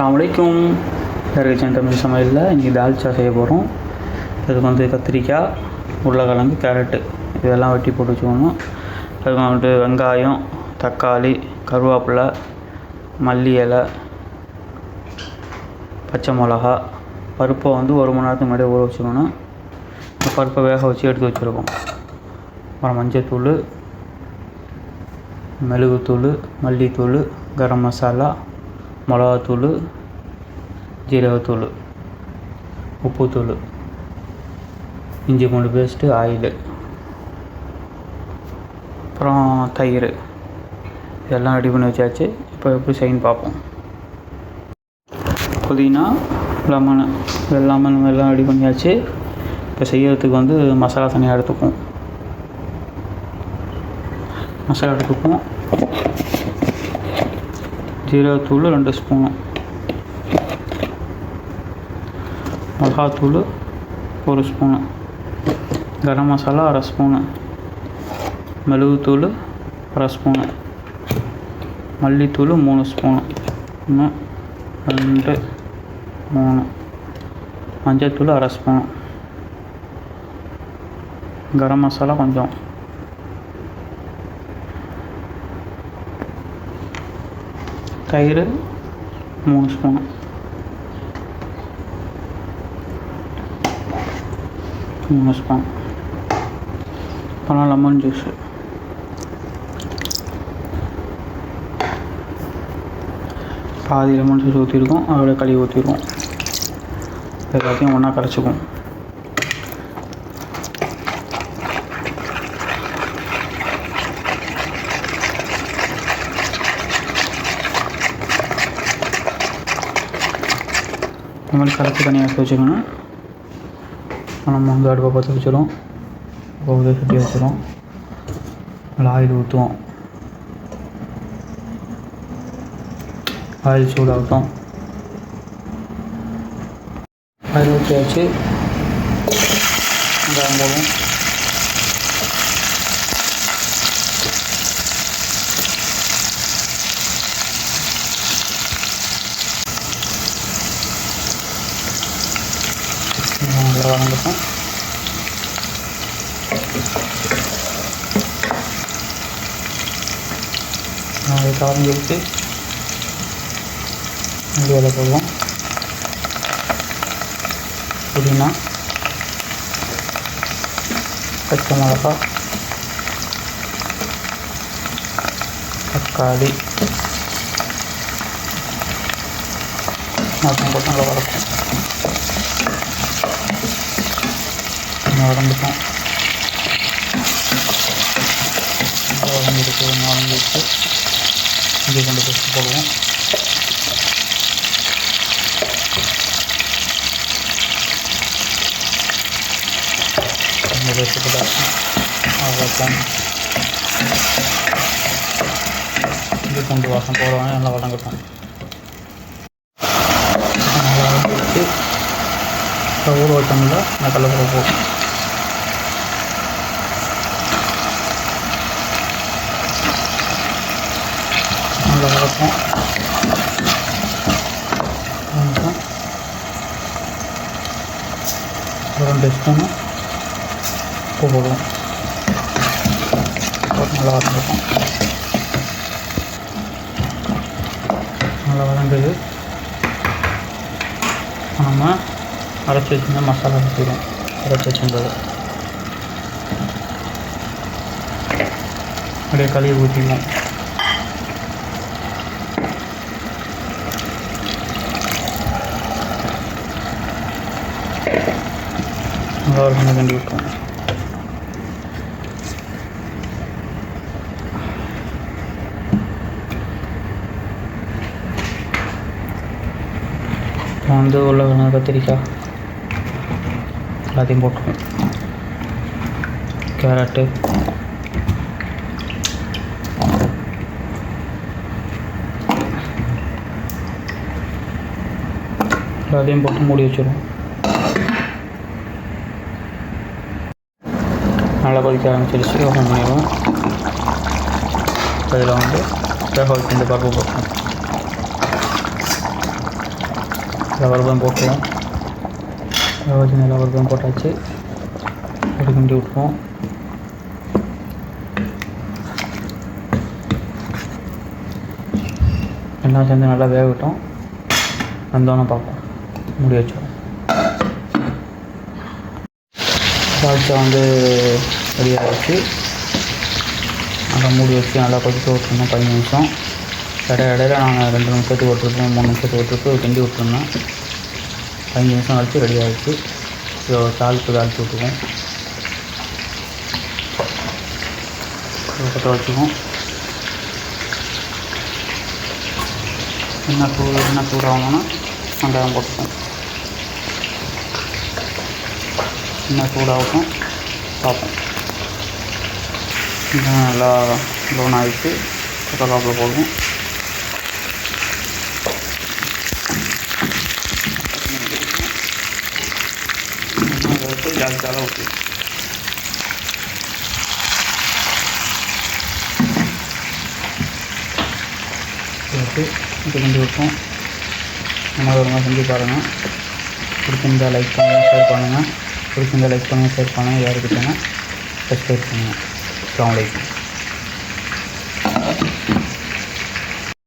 அஸ்லாம் வலைக்கும் யாருக்கு தமிழ் சமையலில் இன்றைக்கி தால்ச்சா செய்ய போகிறோம் இதுக்கு வந்து கத்திரிக்காய் உருளைக்கிழங்கு கேரட்டு. இதெல்லாம் வெட்டி போட்டு வச்சுக்கணும். அதுக்கு வந்துட்டு வெங்காயம் தக்காளி கருவேப்பிலை மல்லி இலை பச்சை மிளகா பருப்பை வந்து ஒரு மணி நேரத்துக்கு முன்னாடியே ஊற வச்சுக்கணும். இந்த பருப்பை வேக வச்சு எடுத்து வச்சுருக்கோம். அப்புறம் மஞ்சத்தூள் மிளகுத்தூள் மல்லித்தூள் கரம் மசாலா மிளகாத்தூள் ஜீரகத்தூள் உப்புத்தூள் இஞ்சி பூண்டு பேஸ்ட்டு ஆயிலு அப்புறம் தயிர். இதெல்லாம் ரெடி பண்ணி வச்சாச்சு. இப்போ எப்படி செய்யணும் பார்ப்போம். புதினா லெமனு லெமன் எல்லாம் ரெடி பண்ணியாச்சு. இப்போ செய்யறதுக்கு வந்து மசாலா தனியாக எடுத்துப்போம் மசாலா எடுத்துப்போம் ஜீரகத்தூள் ரெண்டு ஸ்பூனு. மிளகாத்தூள் ஒரு ஸ்பூனு. கரம் மசாலா அரை ஸ்பூனு. மிளகுத்தூள் அரை ஸ்பூனு. மல்லித்தூள் மூணு ஸ்பூனு. ஒன்று ரெண்டு மூணு. மஞ்சள் தூள் அரை ஸ்பூனு. கரம் மசாலா கொஞ்சம். தயிர் மூணு ஸ்பூனு மூணு ஸ்பூன் அப்புறம் லெமன் ஜூஸு பாதி லெமன் ஜூஸ் ஊற்றிருக்கோம் அதோட கழுவி ஊற்றிடுவோம் எல்லாத்தையும் ஒன்றா கரைச்சிக்கும் இந்த மாதிரி கரைச்சி தனியாக எடுத்து வச்சுக்கணும் நம்ம வந்து அடுப்பை பற்ற வச்சிடும் இப்போ உதவி சட்டி வச்சிடும் அதில் ஆயில் ஊற்றுவோம். ஆயில் சூடாகட்டும். ஆயில் ஊற்றியாச்சு. வெங்காயம் போடுவோம் நல்லா வளர்ந்துக்கும் அதை கலந்துட்டு மல்லி இலை போடுவோம். புதினா பச்சை மிளகா தக்காளி அப்புறம் போட்டு நல்லா வளர்க்கும் வளர்ந்துட்டோம் வளர்ந்துருக்கு வளர்ந்துருக்கு இங்கே கொண்டு பேஸ்ட் போடுவோம். இந்த பேஸ்ட் அவ்வளோதான். இஞ்சி கொண்டு வாசம் போடுவாங்க நல்லா வளர்ந்துட்டோம் நல்லா வளர்ந்துருச்சு இப்போ ஊற வச்சோம்ல நல்லா வளர்ப்போம் ரெண்டு ஸ்பூனு உப்பு போடுவோம் நல்லா வளர்ந்துருக்கோம் நல்லா வளர்ந்தது நம்ம அரைச்சி வச்சுருந்த மசாலா ஊற்றிடும் அரைச்சி வச்சுருந்தது. அப்படியே கழுவி ஊற்றிடுவோம் நல்லா ஒரு கொஞ்சம் வந்து உள்ள கத்திரிக்காய் எல்லாத்தையும் போட்டுருவேன் கேரட்டு எல்லாத்தையும் போட்டு மூடி வச்சிடுவோம் நல்லா கொதிக்க ஆரம்பிச்சிருச்சு ஓப்பன் பண்ணிடுவோம் அதில் வந்து வேக வச்சு இந்த பருப்பு போட்டோம் லவர்பம் போட்டுருவோம் வச்சு லவர்பம் போட்டாச்சு போட்டு கிண்டி விட்டுருவோம் எல்லாம் சேர்ந்து நல்லா வேகட்டும் வந்தோன்னே பார்ப்போம். முடி வச்சிடும் தால்ச்சா வந்து ரெடியாக ஆகிடுச்சு நல்லா மூடி வச்சு நல்லா கொதிக்க விட்டுருந்தோம் பதினஞ்சு நிமிஷம். இடையில இடையில நாங்கள் ரெண்டு நிமிஷத்துக்கு விட்டுருப்போம் மூணு நிமிஷத்துக்கு விட்டுருக்கு கிண்டி விட்டுருந்தோம் பதினஞ்சு நிமிஷம் கழிச்சு ரெடி ஆகிடுச்சு ஸோ தாளிப்பு தாளித்து விட்டுருவோம். பற்ற வச்சுக்குவோம். என்ன சூடு என்ன சூடாகணும்னா வெங்காயம் போட்டுக்கோம் என்ன சூடாகும் பார்ப்போம் வெங்காயம் நல்லா லோன் ஆகிட்டு கருவேப்பிலை போடுவோம் ஜாஸ்தியாக ஓகே போட்டு இது கொஞ்சம் விட்டோம் நம்ம ஒரு மாதிரி செஞ்சு பாருங்கள் பிடிச்சிருந்தால் லைக் பண்ணுங்கள் ஷேர் பண்ணுங்கள் பிடிச்சிருந்தா லைக் பண்ணுங்கள் ஷேர் பண்ணுங்கள் யாருக்கிட்டனா சப்ஸ்கிரைப் பண்ணுங்கள் அஸ்லாம் வலைக்கம்